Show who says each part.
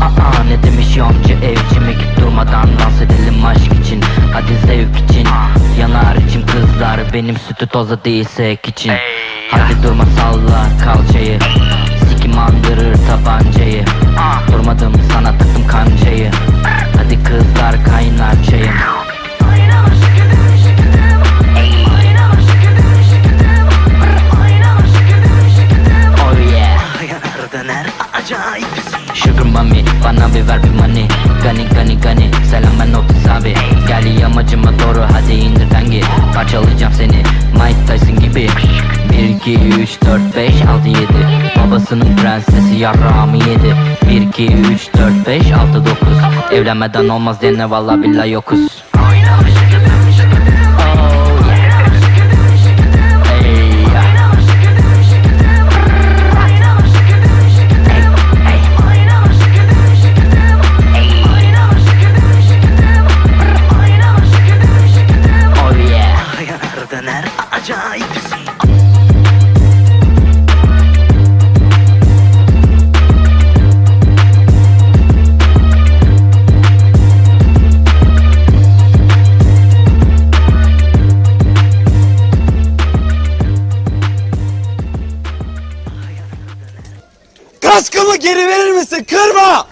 Speaker 1: Aa ne demiş yonca evcime git durmadan dans edelim aşk için. Hadi zevk için. Yanar içim kızlar benim sütü toza değilse ek için. Hadi durma salla kalçayı Sugar mami bana bir ver bir money? Gani gani gani selam ben Otis abi Gel yamacıma doğru hadi indir dengi Parçalayacağım seni. Mike Tyson gibi. 1 2 3 4 5 6 7 Babasının prensesi yarrağımı yedi. 1 2 3 4 5 6 9 Evlenmeden olmaz dene valla billahi yokuz
Speaker 2: döner acayip
Speaker 3: Kaskımı geri verir misin? Kırma!